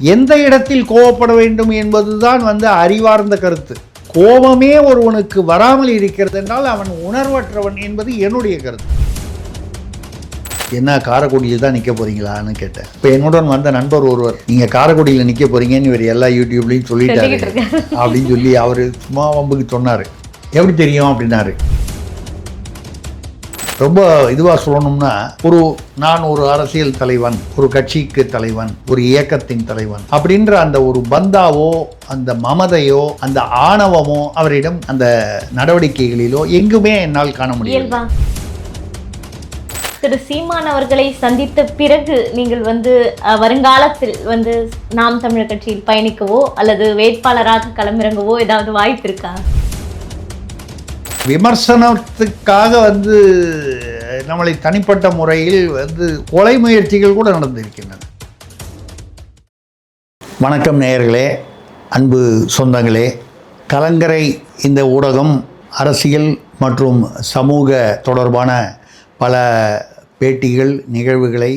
எந்த இடத்தில் கோவப்பட வேண்டும் என்பதுதான் வந்து அறிவார்ந்த கருத்து. கோபமே ஒருவனுக்கு வராமல் இருக்கிறது என்றால் அவன் உணர்வற்றவன் என்பது என்னுடைய கருத்து. என்ன காரைக்குடியில் தான் நிற்க போறீங்களான்னு கேட்டேன். இப்போ என்னுடன் வந்த நண்பர் ஒருவர் நீங்கள் காரைக்குடியில் நிற்க போறீங்கன்னு இவர் எல்லா யூடியூப்லையும் சொல்லிட்டாரு அப்படின்னு சொல்லி அவர் சும்மா வம்புக்கு சொன்னார். எப்படி தெரியும்? அப்படின்னாரு. ரொம்ப இதுவாக சொல்லணும்னா ஒரு நான் ஒரு அரசியல் தலைவன் ஒரு கட்சிக்கு தலைவன் ஒரு இயக்கத்தின் தலைவன் அப்படின்ற அந்த ஒரு பந்தாவோ அந்த மமதையோ அந்த ஆணவமோ அவரிடம் அந்த நடவடிக்கைகளிலோ எங்குமே என்னால் காண முடியல திரு சீமான் அவர்களை சந்தித்த பிறகு நீங்கள் வந்து வருங்காலத்தில் வந்து நாம் தமிழர் கட்சியில் பயணிக்கவோ அல்லது வேட்பாளராக களமிறங்கவோ ஏதாவது வாய்ப்பு இருக்கா? விமர்சனத்துக்காக வந்து நம்மளை தனிப்பட்ட முறையில் வந்து கொலை முயற்சிகள் கூட நடந்திருக்கின்றன. வணக்கம் நேயர்களே அன்பு சொந்தங்களே. கலங்கரை இந்த ஊடகம் அரசியல் மற்றும் சமூக தொடர்பான பல பேட்டிகள் நிகழ்வுகளை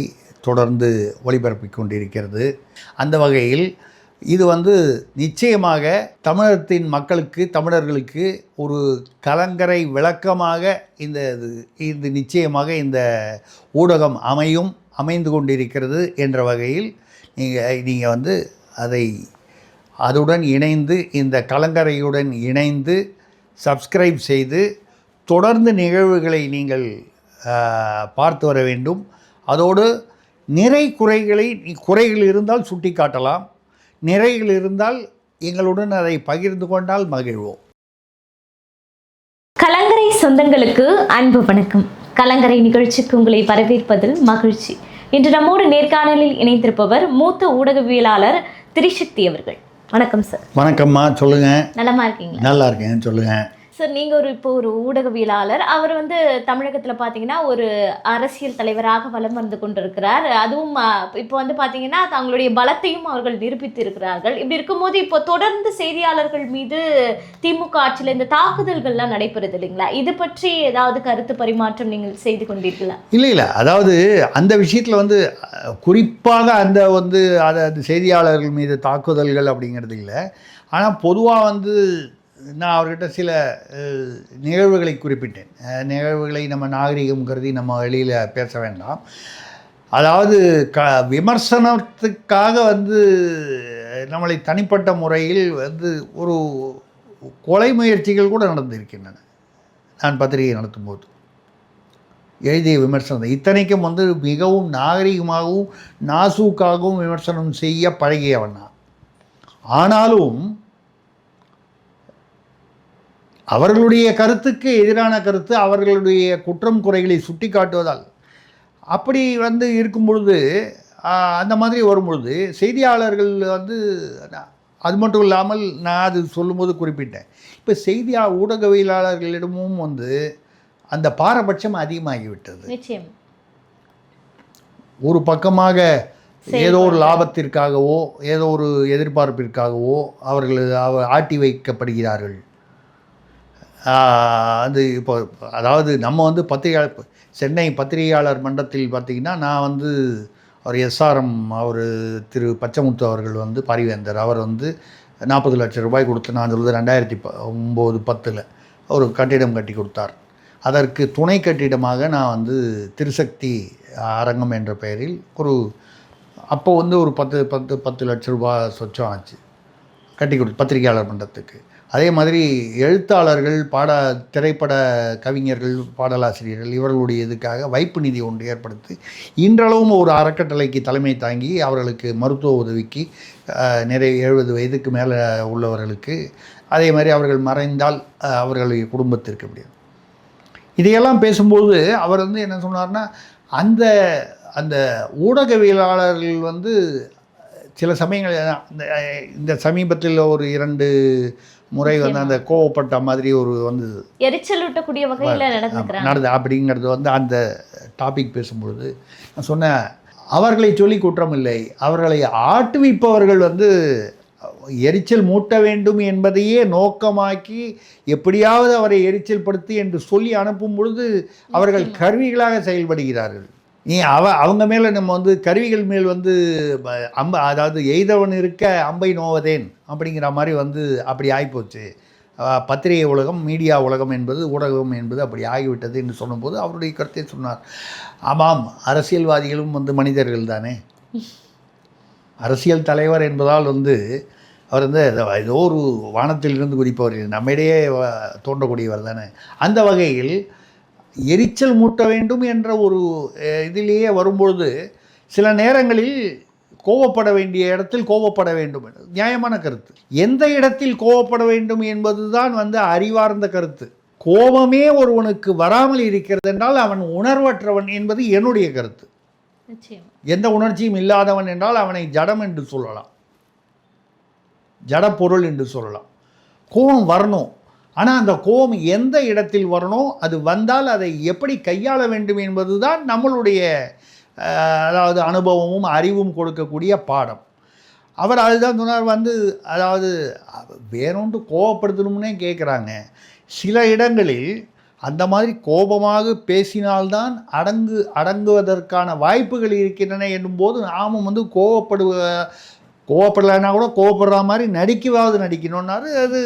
தொடர்ந்து ஒளிபரப்பிக் கொண்டிருக்கிறது. அந்த வகையில் இது வந்து நிச்சயமாக தமிழகத்தின் மக்களுக்கு தமிழர்களுக்கு ஒரு கலங்கரை விளக்கமாக இந்த இது இது நிச்சயமாக இந்த ஊடகம் அமையும் அமைந்து கொண்டிருக்கிறது என்ற வகையில் நீங்கள் நீங்கள் வந்து அதை அதுடன் இணைந்து இந்த கலங்கரையுடன் இணைந்து சப்ஸ்கிரைப் செய்து தொடர்ந்து நிகழ்வுகளை நீங்கள் பார்த்து வர வேண்டும். அதோடு நிறை குறைகளை குறைகள் இருந்தால் சுட்டி காட்டலாம் நிறைகள் இருந்தால் எங்களுடன் அதை பகிர்ந்து கொண்டால் மகிழ்வோம். கலங்கரை சொந்தங்களுக்கு அன்பு வணக்கம். கலங்கரை நிகழ்ச்சிக்கு உங்களை வரவேற்பதில் மகிழ்ச்சி. இன்று நம்மோடு நேர்காணலில் இணைந்திருப்பவர் மூத்த ஊடகவியலாளர் திரிசக்தி அவர்கள். வணக்கம் சார் வணக்கம்மா சொல்லுங்கள் நலமா இருக்கீங்களா? நல்லா இருக்கேன் சொல்லுங்கள் சார் நீங்கள் ஒரு இப்போ ஒரு ஊடகவியலாளர் அவர் வந்து தமிழகத்தில் பார்த்தீங்கன்னா ஒரு அரசியல் தலைவராக வலம் வந்து கொண்டிருக்கிறார். அதுவும் இப்போ வந்து பார்த்தீங்கன்னா தங்களுடைய பலத்தையும் அவர்கள் நிரூபித்து இருக்கிறார்கள் இப்படி இருக்கும்போது இப்போ தொடர்ந்து செய்தியாளர்கள் மீது திமுக ஆட்சியில் இந்த தாக்குதல்கள்லாம் நடைபெறுது இல்லைங்களா? இது பற்றி ஏதாவது கருத்து பரிமாற்றம் நீங்கள் செய்து கொண்டீர்களா? இல்லை இல்லை. அதாவது அந்த விஷயத்தில் வந்து குறிப்பாக அந்த வந்து அதை செய்தியாளர்கள் மீது தாக்குதல்கள் அப்படிங்கிறது இல்லை. ஆனால் பொதுவாக வந்து நான் அவர்கிட்ட சில நிகழ்வுகளை குறிப்பிட்டேன். நிகழ்வுகளை நம்ம நாகரிகம் கருதி நம்ம வெளியில் பேச வேண்டாம். அதாவது க விமர்சனத்துக்காக வந்து நம்மளை தனிப்பட்ட முறையில் வந்து ஒரு கொலை முயற்சிகள் கூட நடந்திருக்கின்றன. நான் பத்திரிகை நடத்தும்போது. எழுதிய விமர்சனம் இத்தனைக்கும் வந்து மிகவும் நாகரிகமாகவும் நாசூக்காகவும் விமர்சனம் செய்ய பழகியவன் நான். ஆனாலும் அவர்களுடைய கருத்துக்கு எதிரான கருத்து அவர்களுடைய குற்றம் குறைகளை சுட்டி காட்டுவதால் அப்படி வந்து இருக்கும் பொழுது அந்த மாதிரி வரும் பொழுது செய்தியாளர்கள் வந்து அது மட்டும் இல்லாமல் நான் அது சொல்லும்போது குறிப்பிட்டேன். இப்போ செய்தியா ஊடகவியலாளர்களிடமும் வந்து அந்த பாரபட்சம் அதிகமாகிவிட்டது. ஒரு பக்கமாக ஏதோ ஒரு. லாபத்திற்காகவோ ஏதோ ஒரு எதிர்பார்ப்பிற்காகவோ அவர்கள் அவ ஆட்டி வைக்கப்படுகிறார்கள். அது இப்போ அதாவது நம்ம வந்து பத்திரிகையாளர் சென்னை பத்திரிகையாளர் மன்றத்தில் பார்த்திங்கன்னா நான் வந்து அவர் எஸ்ஆர்எம் அவர் திரு பச்சமுத்து அவர்கள் வந்து பாரிவேந்தர். அவர் வந்து நாற்பது லட்சம் ரூபாய் கொடுத்து நான் சொல்வது ரெண்டாயிரத்தி ப ஒம்பது பத்தில் ஒரு கட்டிடம் கட்டி கொடுத்தார். அதற்கு துணை கட்டிடமாக நான் வந்து திருசக்தி அரங்கம் என்ற பெயரில் ஒரு அப்போ வந்து ஒரு பத்து பத்து பத்து லட்ச ரூபாய் சொச்சம் ஆச்சு. கட்டி கொடு பத்திரிகையாளர் மன்றத்துக்கு. அதே மாதிரி எழுத்தாளர்கள் பாட திரைப்பட கவிஞர்கள் பாடலாசிரியர்கள் இவர்களுடைய இதுக்காக வைப்பு நிதி ஒன்று ஏற்படுத்தி இன்றளவும் ஒரு அறக்கட்டளைக்கு தலைமை தாங்கி அவர்களுக்கு மருத்துவ உதவிக்கு நிறைய எழுபது வயதுக்கு மேலே உள்ளவர்களுக்கு அதே மாதிரி அவர்கள் மறைந்தால் அவர்களுடைய குடும்பத்திற்கு முடியும். இதையெல்லாம் பேசும்போது அவர் வந்து என்ன சொன்னார்னா அந்த அந்த ஊடகவியலாளர்கள் வந்து சில சமயங்கள் இந்த சமீபத்தில் ஒரு இரண்டு முறை வந்து அந்த கோவப்பட்ட மாதிரி ஒரு வந்து எரிச்சலூட்டக்கூடிய வகையில் நடந்துக்கிறாங்க. நடந்து அப்படிங்கிறது வந்து அந்த டாபிக் பேசும்பொழுது நான் சொன்னேன் அவர்களை சொல்லி குற்றம் இல்லை. அவர்களை ஆட்டுவிப்பவர்கள் வந்து எரிச்சல் மூட்ட வேண்டும் என்பதையே நோக்கமாக்கி எப்படியாவது அவரை எரிச்சல் படுத்தி என்று சொல்லி அனுப்பும் பொழுது அவர்கள் கருவிகளாக செயல்படுகிறார்கள். நீ அவ அவங்க மேலே நம்ம வந்து கருவிகள் மேல் வந்து அம்ப அதாவது எய்தவன் இருக்க அம்பை நோவதேன் அப்படிங்கிற மாதிரி வந்து அப்படி ஆகிப்போச்சு பத்திரிகை உலகம் மீடியா உலகம் என்பது ஊடகம் என்பது அப்படி ஆகிவிட்டது என்று சொல்லும்போது அவருடைய கருத்தை சொன்னார். ஆமாம் அரசியல்வாதிகளும் வந்து மனிதர்கள் தானே. அரசியல் தலைவர் என்பதால் வந்து அவர் வந்து ஏதோ- ஒரு வானத்தில் இருந்து குதிப்பவர். நம்மிடையே தோன்றக்கூடியவர் தானே. அந்த வகையில் எரிச்சல் மூட்ட வேண்டும் என்ற ஒரு இதிலேயே வரும்பொழுது சில நேரங்களில் கோவப்பட வேண்டிய இடத்தில் கோவப்பட வேண்டும். நியாயமான கருத்து. எந்த இடத்தில் கோவப்பட வேண்டும் என்பதுதான் வந்து அறிவார்ந்த கருத்து. கோபமே ஒருவனுக்கு வராமல் இருக்கிறது என்றால் அவன் உணர்வற்றவன் என்பது என்னுடைய கருத்து. எந்த உணர்ச்சியும் இல்லாதவன் என்றால் அவனை ஜடம் என்று சொல்லலாம். ஜட பொருள் என்று சொல்லலாம். கோபம் வரணும். ஆனால் அந்த கோபம் எந்த இடத்தில் வரணும்? அது வந்தால் அதை எப்படி கையாள வேண்டும் என்பது தான் நம்மளுடைய அதாவது அனுபவமும் அறிவும் கொடுக்கக்கூடிய பாடம். அவர் அதுதான் சொன்னார் வந்து அதாவது வேறொன்று கோபப்படுத்தணும்னே கேட்குறாங்க சில இடங்களில் அந்த மாதிரி கோபமாக பேசினால்தான் அடங்கு அடங்குவதற்கான வாய்ப்புகள் இருக்கின்றன என்னும்போது நாமும் வந்து கோபப்படுவ கோவப்படலைன்னா கூட கோவப்படுற மாதிரி நடிக்கவாவது நடிக்கணும்னாரு அது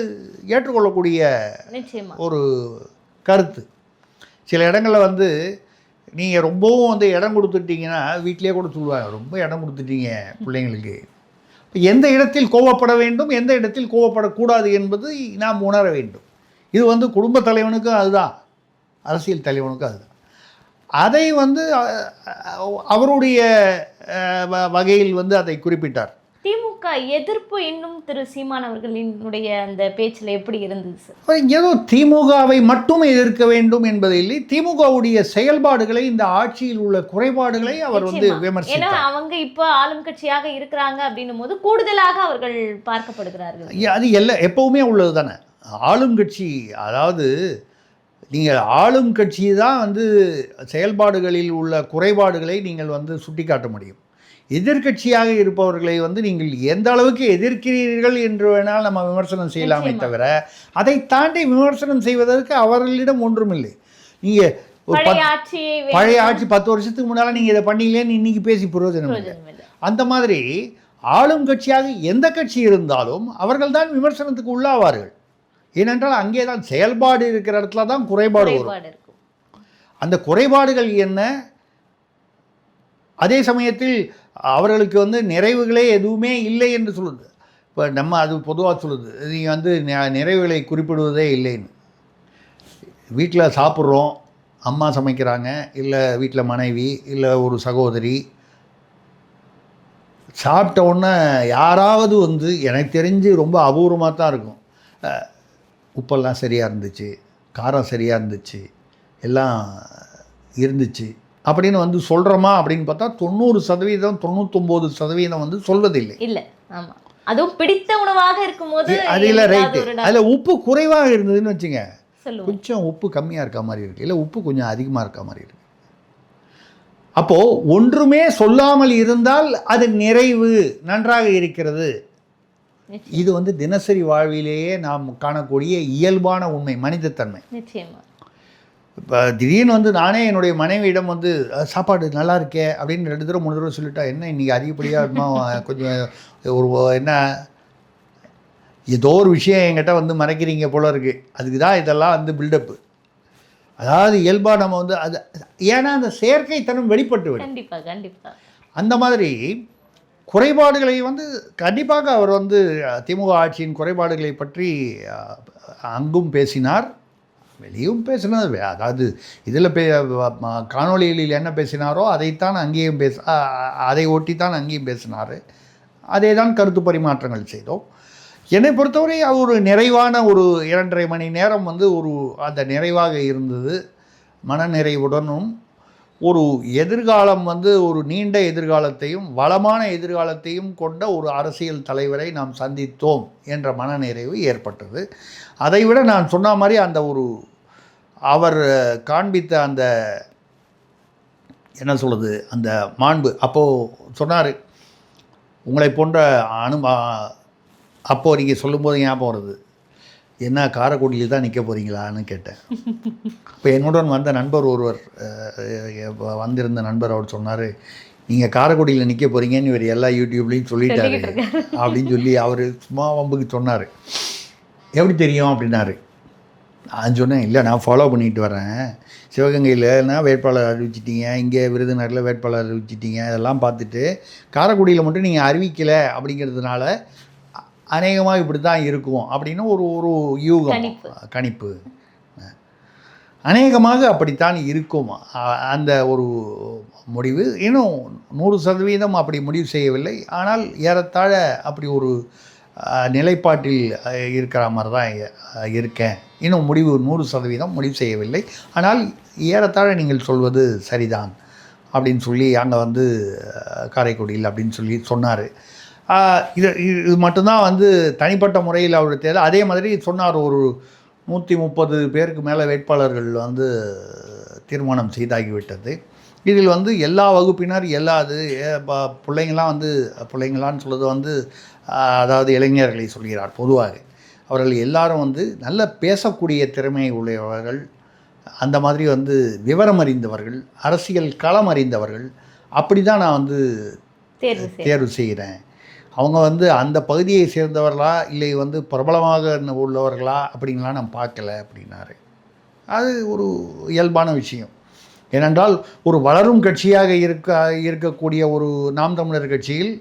ஏற்றுக்கொள்ளக்கூடிய ஒரு கருத்து. சில இடங்களில் வந்து நீங்கள் ரொம்பவும் வந்து இடம் கொடுத்துட்டீங்கன்னா வீட்டிலேயே கூட சொல்லுவாங்க ரொம்ப இடம் கொடுத்துட்டீங்க பிள்ளைங்களுக்கு. எந்த இடத்தில் கோவப்பட வேண்டும் எந்த இடத்தில் கோவப்படக்கூடாது என்பது நாம் உணர வேண்டும். இது வந்து குடும்ப தலைவனுக்கும் அதுதான். அரசியல் தலைவனுக்கும் அதுதான். அதை வந்து அவருடைய வகையில் வந்து அதை குறிப்பிட்டார். திமுக எதிர்ப்பு இன்னும் திரு சீமான் அவர்களினுடைய அந்த பேச்சுல எப்படி இருந்தது சார் ஏதோ திமுகவை மட்டும் எதிர்க்க வேண்டும் என்பதில்லை திமுகவுடைய செயல்பாடுகளை இந்த ஆட்சியில் உள்ள குறைபாடுகளை அவர் வந்து. ஏன்னா விமர்சித்தார். அவங்க இப்ப ஆளும் கட்சியாக இருக்கிறாங்க அப்படின்னும் போது கூடுதலாக அவர்கள் பார்க்கப்படுகிறார்கள். அது எல்லா எப்பவுமே உள்ளது தானே. ஆளும் கட்சி அதாவது நீங்கள் ஆளும் கட்சி தான் வந்து செயல்பாடுகளில் உள்ள குறைபாடுகளை நீங்கள் வந்து சுட்டிக்காட்ட முடியும். எதிர்க்கட்சியாக இருப்பவர்களை வந்து நீங்கள் எந்த அளவுக்கு எதிர்க்கிறீர்கள் என்று வேணால் நம்ம விமர்சனம் செய்யலாமே. தவிர அதை தாண்டி விமர்சனம் செய்வதற்கு அவர்களிடம் ஒன்றுமில்லை. நீங்கள் ஒரு பழைய ஆட்சி பத்து வருஷத்துக்கு முன்னால் நீங்கள் இதை பண்ணீங்களேன்னு இன்னைக்கு பேசி பிரயோஜனம் இல்லை. இல்லை. அந்த மாதிரி ஆளும் கட்சியாக எந்த கட்சி இருந்தாலும் அவர்கள்தான் விமர்சனத்துக்கு உள்ளாவார்கள். ஏனென்றால் அங்கே தான் செயல்பாடு இருக்கிற இடத்துல தான் குறைபாடு வரும். அந்த குறைபாடுகள் என்ன? அதே சமயத்தில் அவர்களுக்கு வந்து நிறைவுகளே எதுவுமே இல்லை என்று சொல்லுது. இப்போ நம்ம அது பொதுவாக சொல்லுது. நீங்கள் வந்து நிறைவுகளை குறிப்பிடுவதே இல்லைன்னு. வீட்டில் சாப்பிட்றோம் அம்மா சமைக்கிறாங்க இல்லை வீட்டில் மனைவி இல்லை ஒரு சகோதரி. சாப்பிட்ட உடனே யாராவது வந்து எனக்கு தெரிஞ்சு ரொம்ப அபூர்வமாக தான் இருக்கும். உப்பெல்லாம் சரியாக இருந்துச்சு காரம் சரியாக இருந்துச்சு எல்லாம் இருந்துச்சு. அப்படின்னு வந்து சொல்கிறோமா அப்படின்னு பார்த்தா தொண்ணூறு சதவீதம் தொண்ணூத்தொம்பது சதவீதம் வந்து சொல்வதில்லை. இல்ல ஆமா. அதுவும் பிடித்த உணவாக இருக்கும்போது அது இல்லை ஏதாவது ரைட்டு அதில் உப்பு குறைவாக இருந்ததுன்னு வச்சுங்க. கொஞ்சம் உப்பு கம்மியாக இருக்க மாதிரி இருக்குது இல்லை உப்பு கொஞ்சம் அதிகமாக இருக்க மாதிரி இருக்குது அப்போது ஒன்றுமே சொல்லாமல் இருந்தால் அது நிறைவு நன்றாக இருக்கிறது. இது வந்து தினசரி வாழ்விலேயே நாம் காணக்கூடிய இயல்பான உண்மை மனிதத்தன்மை. நிச்சயமா. இப்போ திடீர்னு வந்து நானே என்னுடைய மனைவியிடம் வந்து "அஹ், சாப்பாடு நல்லா இருக்கே அப்படின்னு ரெண்டு தடவை மூணு தடவை சொல்லிட்டா என்ன இன்றைக்கி அதிகப்படியாக கொஞ்சம் ஒரு என்ன? ஏதோ ஒரு விஷயம் என்கிட்ட வந்து மறைக்கிறீங்க போல இருக்குது அதுக்கு தான் இதெல்லாம் வந்து பில்டப்பு அதாவது இயல்பாக நம்ம வந்து அது ஏன்னா அந்த செயற்கைத்தனம் வெளிப்பட்டு விடும். கண்டிப்பா கண்டிப்பா. அந்த மாதிரி குறைபாடுகளை வந்து கண்டிப்பாக அவர் வந்து திமுக ஆட்சியின் குறைபாடுகளை பற்றி அங்கும் பேசினார். வெளியும் பேசினது. அதாவது இதில் பே ம- காணொளிகளில் என்ன பேசினாரோ அதைத்தான் அங்கேயும் பேச அதை ஒட்டி தான் அங்கேயும் பேசினார். அதே தான் கருத்து பரிமாற்றங்கள் செய்தோம். என்னை பொறுத்தவரை அவர் ஒரு நிறைவான ஒரு இரண்டரை மணி நேரம் வந்து ஒரு அந்த நிறைவாக இருந்தது. மனநிறைவுடனும் ஒரு எதிர்காலம் வந்து ஒரு நீண்ட எதிர்காலத்தையும் வளமான எதிர்காலத்தையும் கொண்ட ஒரு அரசியல் தலைவரை நாம் சந்தித்தோம் என்ற மனநிறைவு ஏற்பட்டது. அதைவிட நான் சொன்ன மாதிரி அந்த ஒரு அவர் காண்பித்த அந்த என்ன சொல்கிறது அந்த மாண்பு. அப்போது சொன்னார் உங்களை போன்ற அனு அப்போது நீங்கள் சொல்லும்போது ஞாபகம் வருது. என்ன காரைக்குடியில் தான் நிற்க போகிறீங்களான்னு கேட்டேன். இப்போ என்னுடன் வந்த நண்பர் ஒருவர் வந்திருந்த நண்பர் அவர் சொன்னார் நீங்கள் காரைக்குடியில் நிற்க போகிறீங்கன்னு இவர் எல்லா யூடியூப்லேயும் சொல்லிட்டாரு அப்படின்னு சொல்லி அவர் சும்மா வம்புக்கு சொன்னார். எப்படி தெரியும்? அப்படின்னாரு. நான் சொன்னேன் இல்லை நான் ஃபாலோ பண்ணிட்டு வரேன். சிவகங்கையில்னா வேட்பாளர் அறிவிச்சிட்டீங்க? இங்கே விருதுநகரில் வேட்பாளர் அறிவிச்சிட்டீங்க? இதெல்லாம் பார்த்துட்டு காரைக்குடியில் மட்டும் நீங்கள் அறிவிக்கலை அப்படிங்கிறதுனால அநேகமாக இப்படி தான் இருக்கும் அப்படின்னு ஒரு ஒரு யூகம். கணிப்பு. அநேகமாக அப்படித்தான் இருக்கும். அந்த ஒரு முடிவு. இன்னும் நூறு சதவீதம் அப்படி முடிவு செய்யவில்லை. ஆனால் ஏறத்தாழ அப்படி ஒரு நிலைப்பாட்டில் இருக்கிற மாதிரி தான் இருக்கேன். இன்னும் முடிவு நூறு சதவீதம் முடிவு செய்யவில்லை. ஆனால் ஏறத்தாழ நீங்கள் சொல்வது சரிதான் அப்படின்னு சொல்லி அங்கே வந்து காரைக்குடியில் அப்படின்னு சொல்லி சொன்னார். இது இது மட்டும்தான் வந்து தனிப்பட்ட முறையில் அவர் தேர்தல். அதே மாதிரி சொன்னார் ஒரு நூற்றி முப்பது பேருக்கு மேலே வேட்பாளர்கள் வந்து தீர்மானம் செய்தாகிவிட்டது. இதில் வந்து எல்லா வகுப்பினர் எல்லா இது பிள்ளைங்களாம் வந்து பிள்ளைங்களான்னு சொல்கிறது வந்து அதாவது இளைஞர்களை சொல்கிறார் பொதுவாக. அவர்கள் எல்லாரும் வந்து நல்ல பேசக்கூடிய திறமை உடையவர்கள் அந்த மாதிரி வந்து விவரம் அறிந்தவர்கள் அரசியல் களம் அறிந்தவர்கள். அப்படி தான் நான் வந்து தேர்வு செய்கிறேன். அவங்க வந்து அந்த பகுதியை சேர்ந்தவர்களா இல்லை வந்து பிரபலமாக உள்ளவர்களா அப்படின்லாம் நான் பார்க்கல அப்படின்னாரு. அது ஒரு இயல்பான விஷயம். ஏனென்றால் ஒரு வளரும் கட்சியாக இருக்க இருக்கக்கூடிய ஒரு நாம் தமிழர் கட்சியில்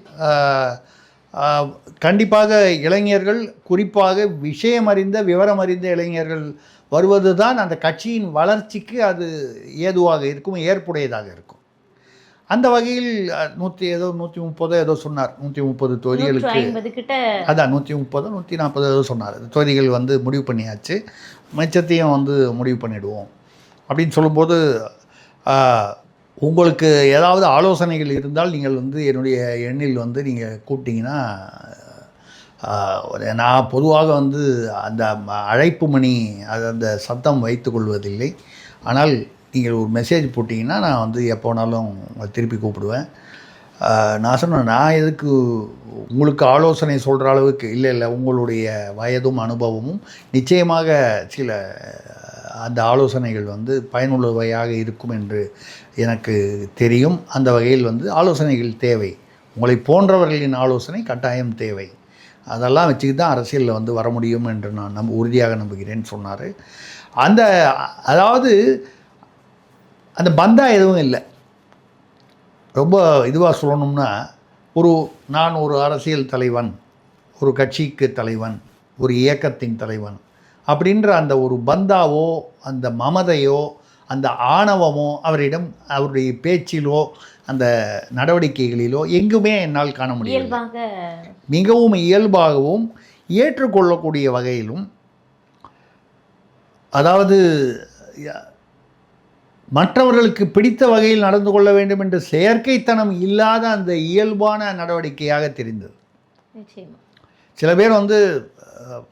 கண்டிப்பாக இளைஞர்கள் குறிப்பாக விஷயம் அறிந்த விவரம் அறிந்த இளைஞர்கள் வருவது தான் அந்த கட்சியின் வளர்ச்சிக்கு அது ஏதுவாக இருக்கும் ஏற்புடையதாக இருக்கும். அந்த வகையில் நூற்றி ஏதோ நூற்றி முப்பதோ ஏதோ சொன்னார். நூற்றி முப்பது தொகுதிகளுக்கு அதான் நூற்றி முப்பதோ நூற்றி நாற்பதோ ஏதோ சொன்னார். தொகுதிகள் வந்து முடிவு பண்ணியாச்சு. மிச்சத்தையும் வந்து முடிவு பண்ணிடுவோம். அப்படின்னு சொல்லும்போது உங்களுக்கு ஏதாவது ஆலோசனைகள் இருந்தால் நீங்கள் வந்து என்னுடைய எண்ணில் வந்து நீங்கள் கூப்பிட்டீங்கன்னா நான் பொதுவாக வந்து அந்த அழைப்பு மணி அது அந்த சத்தம் வைத்துக் கொள்வதில்லை. ஆனால் நீங்கள் ஒரு மெசேஜ் போட்டிங்கன்னா நான் வந்து எப்போ வேணாலும் திருப்பி கூப்பிடுவேன். நான் சொன்னேன் நான் எதுக்கு உங்களுக்கு ஆலோசனை சொல்கிற அளவுக்கு இல்லை இல்லை உங்களுடைய வயதும் அனுபவமும் நிச்சயமாக சில அந்த ஆலோசனைகள் வந்து பயனுள்ளவையாக இருக்கும் என்று எனக்கு தெரியும். அந்த வகையில் வந்து ஆலோசனைகள் தேவை. உங்களை போன்றவர்களின் ஆலோசனை கட்டாயம் தேவை. அதெல்லாம் வச்சுக்கிட்டு தான் அரசியலில் வந்து வர முடியும் என்று நான் நம்ப உறுதியாக நம்புகிறேன்னு சொன்னார். அந்த அதாவது அந்த பந்தா எதுவும் இல்லை. ரொம்ப இதுவாக சொல்லணும்னா ஒரு நான் ஒரு அரசியல் தலைவன் ஒரு கட்சிக்கு தலைவன் ஒரு இயக்கத்தின் தலைவன் அப்படின்ற அந்த ஒரு பந்தாவோ அந்த மமதையோ அந்த ஆணவமோ அவரிடம் அவருடைய பேச்சிலோ அந்த நடவடிக்கைகளிலோ எங்குமே என்னால் காண இயல்பாக. மிகவும் இயல்பாகவும் ஏற்றுக்கொள்ளக்கூடிய வகையிலும் அதாவது மற்றவர்களுக்கு பிடித்த வகையில் நடந்து கொள்ள வேண்டும் என்ற செயற்கைத்தனம் இல்லாத அந்த இயல்பான நடவடிக்கையாக தெரிந்தது. நிச்சயமா. சில பேர் வந்து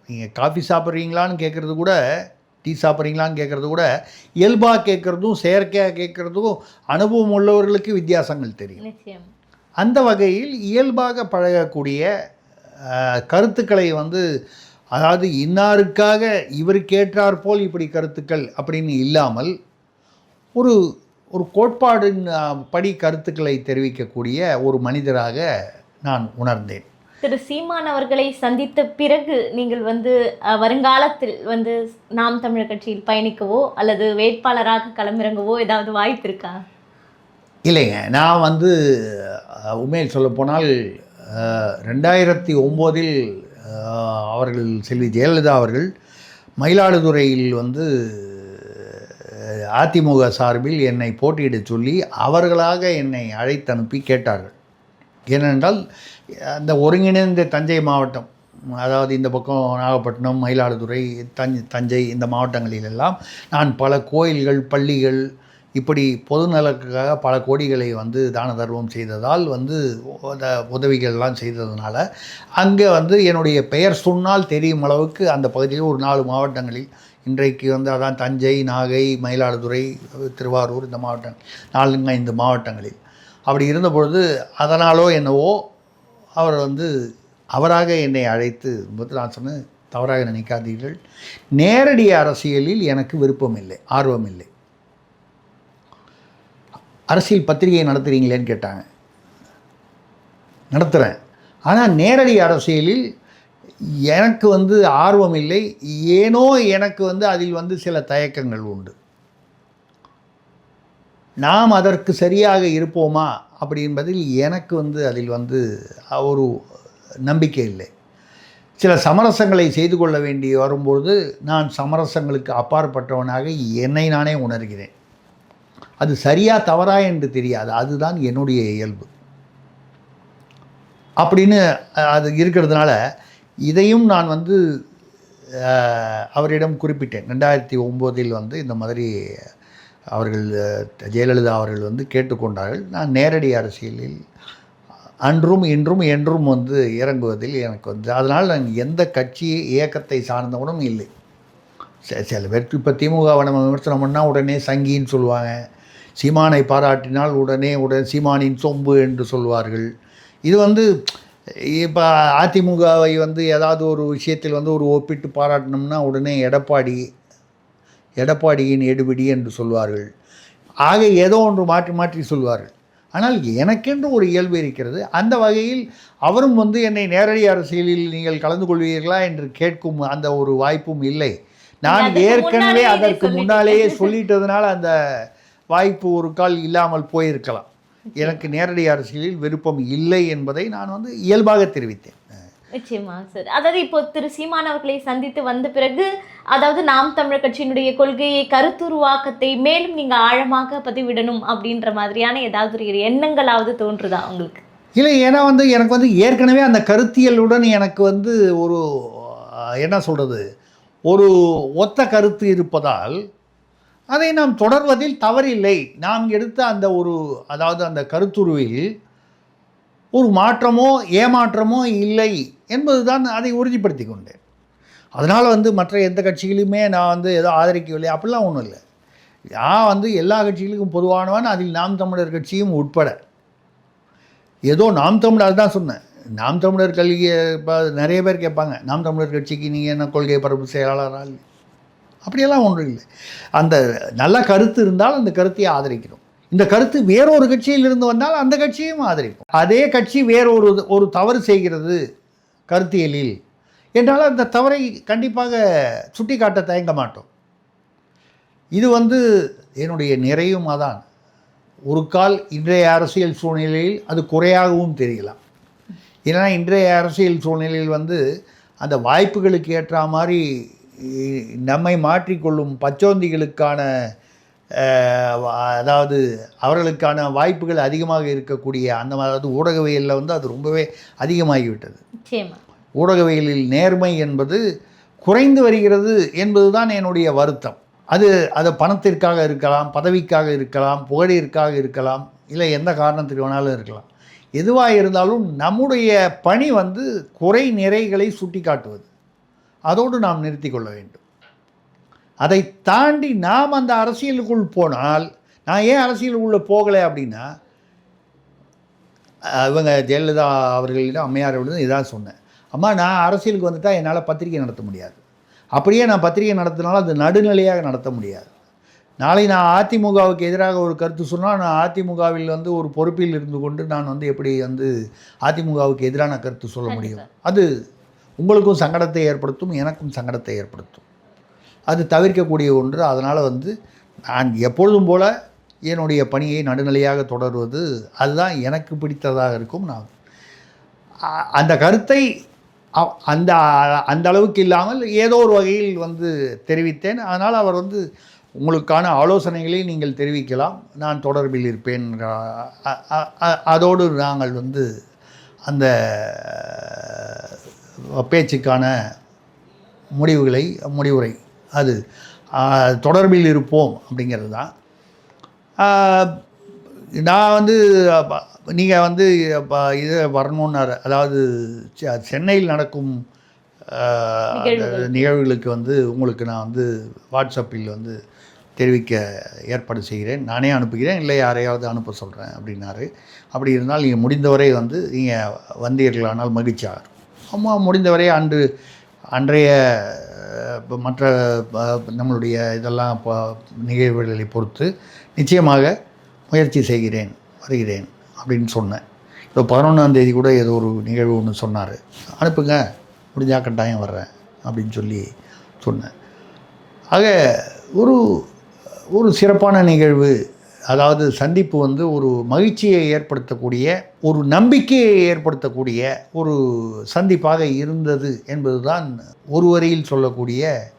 நீங்கள் காஃபி சாப்பிட்றீங்களான்னு கேட்குறது கூட டீ சாப்பிட்றீங்களான்னு கேட்குறது கூட இயல்பாக கேட்குறதும் செயற்கையாக கேட்குறதும் அனுபவம் உள்ளவர்களுக்கு வித்தியாசங்கள் தெரியும். அந்த வகையில் இயல்பாக பழகக்கூடிய கருத்துக்களை வந்து அதாவது இன்னாருக்காக இவருக்கு ஏற்றாற் போல் இப்படி கருத்துக்கள் அப்படின்னு இல்லாமல் ஒரு ஒரு கோட்பாடின் படி கருத்துக்களை தெரிவிக்கக்கூடிய ஒரு மனிதராக நான் உணர்ந்தேன். திரு சீமான் அவர்களை சந்தித்த பிறகு நீங்கள் வந்து வருங்காலத்தில் வந்து நாம் தமிழர் கட்சியில் பயணிக்கவோ அல்லது வேட்பாளராக களமிறங்கவோ ஏதாவது வாய்ப்பு இருக்கா? இல்லைங்க. நான் வந்து உண்மையில் சொல்லப்போனால் ரெண்டாயிரத்தி ஒம்போதில் அவர்கள் செல்வி ஜெயலலிதா அவர்கள் மயிலாடுதுறையில் வந்து அதிமுக சார்பில் என்னை போட்டியிடச் சொல்லி அவர்களாக என்னை அழைத்து அனுப்பி கேட்டார்கள். ஏனென்றால் அந்த ஒருங்கிணைந்த தஞ்சை மாவட்டம் அதாவது இந்த பக்கம் நாகப்பட்டினம் மயிலாடுதுறை தஞ்சை தஞ்சை இந்த மாவட்டங்களிலெல்லாம் நான் பல கோயில்கள் பள்ளிகள் இப்படி பொதுநலத்துக்காக பல கோடிகளை வந்து தான தர்மம் செய்ததால் வந்து அந்த உதவிகள்லாம் செய்ததுனால அங்கே வந்து என்னுடைய பெயர் சொன்னால் தெரியும் அளவுக்கு அந்த பகுதியில் ஒரு நாலு மாவட்டங்களில் இன்றைக்கு வந்து அதான் தஞ்சை நாகை மயிலாடுதுறை திருவாரூர் இந்த மாவட்டம் நாலுங்க ஐந்து மாவட்டங்களில். அப்படி இருந்த பொழுது அதனாலோ என்னவோ அவர் வந்து அவராக என்னை அழைத்து போது நான் சொன்னேன் தவறாக நினைக்காதீர்கள். நேரடி அரசியலில் எனக்கு விருப்பம் இல்லை ஆர்வம் இல்லை அரசியல் பத்திரிகை நடத்துகிறீங்களேன்னு கேட்டாங்க. நடத்துகிறேன் ஆனால் நேரடி அரசியலில் எனக்கு வந்து ஆர்வம் இல்லை. ஏனோ எனக்கு வந்து அதில் வந்து சில தயக்கங்கள் உண்டு. நாம் அதற்கு சரியாக இருப்போமா? அப்படி என்பதில் எனக்கு வந்து அதில் வந்து ஒரு நம்பிக்கை இல்லை. சில சமரசங்களை செய்து கொள்ள வேண்டி வரும்பொழுது நான் சமரசங்களுக்கு அப்பாற்பட்டவனாக என்னை நானே உணர்கிறேன். அது சரியா தவறா என்று தெரியாது. அதுதான் என்னுடைய இயல்பு. அப்படின்னு அது இருக்கிறதுனால இதையும் நான் வந்து அவரிடம் குறிப்பிட்டேன். ரெண்டாயிரத்தி ஒம்போதில் வந்து இந்த மாதிரி அவர்கள் ஜெயலலிதா அவர்கள் வந்து கேட்டுக்கொண்டார்கள். நான் நேரடி அரசியலில் அன்றும் இன்றும் என்றும் வந்து இறங்குவதில் எனக்கு வந்து அதனால் நான் எந்த கட்சி இயக்கத்தை சார்ந்தவனும் இல்லை. ச- சில பேருக்கு இப்போ திமுகவை நம்ம விமர்சனம் பண்ணால் உடனே சங்கின்னு சொல்லுவாங்க. சீமானை பாராட்டினால் உடனே உடனே சீமானின் சொம்பு என்று சொல்வார்கள். இது வந்து இப்போ அதிமுகவை வந்து ஏதாவது ஒரு விஷயத்தில் வந்து ஒரு ஒப்பிட்டு பாராட்டினோம்னா உடனே எடப்பாடி எடப்பாடியின் எடுபிடி என்று சொல்வார்கள். ஆக ஏதோ ஒன்று மாற்றி மாற்றி சொல்வார்கள். ஆனால் எனக்கென்று ஒரு இயல்பு இருக்கிறது. அந்த வகையில் அவரும் வந்து என்னை நேரடி அரசியலில் நீங்கள் கலந்து கொள்வீர்களா என்று கேட்கும் அந்த ஒரு வாய்ப்பும் இல்லை. நான் ஏற்கனவே அதற்கு. முன்னாலேயே சொல்லிட்டதுனால அந்த வாய்ப்பு ஒரு கால் இல்லாமல் போயிருக்கலாம். எனக்கு நேரடி அரசியலில் விருப்பம் இல்லை என்பதை நான் வந்து இயல்பாக தெரிவித்தேன். நிச்சயமா சார் அதாவது இப்போ திரு சீமான் அவர்களை சந்தித்து வந்த பிறகு அதாவது நாம் தமிழர் கட்சியினுடைய கொள்கையை கருத்துருவாக்கத்தை மேலும் நீங்க ஆழமாக பதிவிடணும் அப்படின்ற மாதிரியான ஏதாவது ஒரு எண்ணங்களாவது தோன்றுதா உங்களுக்கு? இல்லை ஏன்னா வந்து எனக்கு வந்து ஏற்கனவே அந்த கருத்தியலுடன் எனக்கு வந்து ஒரு என்ன சொல்கிறது ஒரு ஒத்த கருத்து இருப்பதால் அதை நாம் தொடர்வதில் தவறில்லை. நாம் எடுத்த அந்த ஒரு அதாவது அந்த கருத்துருவில் ஒரு மாற்றமோ ஏமாற்றமோ இல்லை என்பது தான் அதை உறுதிப்படுத்தி கொண்டேன். அதனால் வந்து மற்ற எந்த கட்சிகளையுமே நான் வந்து ஏதோ ஆதரிக்கவில்லை. அப்படிலாம் ஒன்றும் இல்லை. நான் வந்து எல்லா கட்சிகளுக்கும் பொதுவானவன் அதில் நாம் தமிழர் கட்சியும் உட்பட. ஏதோ நாம் தமிழர் தான் சொன்னேன். நாம் தமிழர் கல்வியை இப்போ நிறைய பேர் கேட்பாங்க. நாம் தமிழர் கட்சிக்கு நீங்கள் என்ன கொள்கை பரப்பு செயலாளராக இல்லை? அப்படியெல்லாம் ஒன்றும் இல்லை. அந்த நல்ல கருத்து இருந்தால் அந்த கருத்தை ஆதரிக்கிறோம் இந்த கருத்து வேறொரு கட்சியிலிருந்து வந்தால் அந்த கட்சியையும் ஆதரிப்போம். அதே கட்சி வேறொரு ஒரு தவறு செய்கிறது கருத்தியலில் என்றால் அந்த தவறை கண்டிப்பாக சுட்டிக்காட்ட தயங்க மாட்டோம். இது வந்து என்னுடைய நிறையும் அதான். ஒரு கால் இன்றைய அரசியல் சூழ்நிலையில் அது குறையாகவும் தெரியலாம். ஏன்னா இன்றைய அரசியல் சூழ்நிலையில் வந்து அந்த வாய்ப்புகளுக்கு ஏற்ற மாதிரி நம்மை மாற்றிக்கொள்ளும் பச்சோந்திகளுக்கான அதாவது அவர்களுக்கான வாய்ப்புகள் அதிகமாக இருக்கக்கூடிய அந்த மாதிரி அதாவது ஊடகவியலில் வந்து அது ரொம்பவே அதிகமாகிவிட்டது. ஊடகவியலில் நேர்மை என்பது குறைந்து வருகிறது என்பதுதான் என்னுடைய வருத்தம். அது அது பணத்திற்காக இருக்கலாம் பதவிக்காக இருக்கலாம் புகழிற்காக இருக்கலாம் இல்லை எந்த காரணத்துக்கு வேணாலும் இருக்கலாம். எதுவாக இருந்தாலும் நம்முடைய பணி வந்து குறை நிறைகளை சுட்டி காட்டுவது அதோடு நாம் நிறுத்தி கொள்ள வேண்டும். அதை தாண்டி நாம் அந்த அரசியலுக்குள் போனால் நான் ஏன் அரசியலுக்குள்ளே போகலை அப்படின்னா இவங்க ஜெயலலிதா அவர்களிடம் அம்மையார் அவர்களிடம் இதான் சொன்னேன். அம்மா நான் அரசியலுக்கு வந்துட்டால் என்னால் பத்திரிகை நடத்த முடியாது. அப்படியே நான் பத்திரிகை நடத்தினாலும் அது நடுநிலையாக நடத்த முடியாது. நாளை நான் அதிமுகவுக்கு எதிராக ஒரு கருத்து சொன்னால் நான் அதிமுகவில் வந்து ஒரு பொறுப்பில் இருந்து கொண்டு நான் வந்து எப்படி வந்து அதிமுகவுக்கு எதிரான கருத்து சொல்ல முடியும்? அது உங்களுக்கும் சங்கடத்தை ஏற்படுத்தும் எனக்கும் சங்கடத்தை ஏற்படுத்தும். அது தவிர்க்கக்கூடிய ஒன்று. அதனால் வந்து நான் எப்பொழுதும் போல என்னுடைய பணியை நடுநிலையாக தொடர்வது அதுதான் எனக்கு பிடித்ததாக இருக்கும். நான் அந்த கருத்தை அ- அந்த அந்த அளவுக்கு இல்லாமல் ஏதோ ஒரு வகையில் வந்து தெரிவித்தேன். அதனால் அவர் வந்து உங்களுக்கான ஆலோசனைகளை நீங்கள் தெரிவிக்கலாம். நான் தொடர்பில் இருப்பேன். அதோடு நாங்கள் வந்து அந்த பேச்சுக்கான முடிவுகளை முடிவுரை. அது தொடர்பில் இருப்போம் அப்படிங்கிறது தான். நான் வந்து நீங்கள் வந்து இது வரணுன்னாரு அதாவது சென்னையில் நடக்கும். நிகழ்வுகளுக்கு வந்து உங்களுக்கு நான் வந்து வாட்ஸ்அப்பில் வந்து தெரிவிக்க ஏற்பாடு செய்கிறேன். நானே அனுப்புகிறேன். இல்லை யாரையாவது அனுப்ப சொல்கிறேன் அப்படின்னாரு. அப்படி இருந்தால் நீங்கள் முடிந்தவரை வந்து நீங்கள் வந்தீர்களானால் மகிழ்ச்சியாக அம்மா முடிந்தவரை அன்று அன்றைய மற்ற நம்மளுடைய இதெல்லாம் ப- நிகழ்வுகளை பொறுத்து நிச்சயமாக முயற்சி செய்கிறேன் வருகிறேன் அப்படின்னு சொன்னேன். இப்போ பதினொன்றாம் தேதி கூட ஏதோ ஒரு நிகழ்வு ஒன்று சொன்னார். அனுப்புங்க முடிஞ்சா கட்டாயம் வர்றேன் அப்படின்னு சொல்லி சொன்னேன். ஆக ஒரு ஒரு சிறப்பான நிகழ்வு அதாவது சந்திப்பு வந்து ஒரு மகிழ்ச்சியை ஏற்படுத்தக்கூடிய ஒரு நம்பிக்கையை ஏற்படுத்தக்கூடிய ஒரு சந்திப்பாக இருந்தது என்பதுதான் ஒரு வரியில் சொல்லக்கூடிய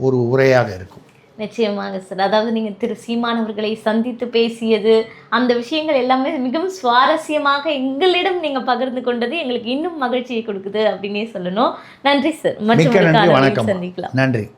ஒரு உரையாக இருக்கும். நிச்சயமாக சார். அதாவது நீங்கள் திரு சீமானவர்களை சந்தித்து பேசியது அந்த விஷயங்கள் எல்லாமே மிகவும் சுவாரஸ்யமாக எங்களிடம் நீங்கள் பகிர்ந்து கொண்டது எங்களுக்கு இன்னும் மகிழ்ச்சியை கொடுக்குது அப்படின்னே சொல்லணும். நன்றி சார். மற்றும் சந்திக்கலாம். நன்றி.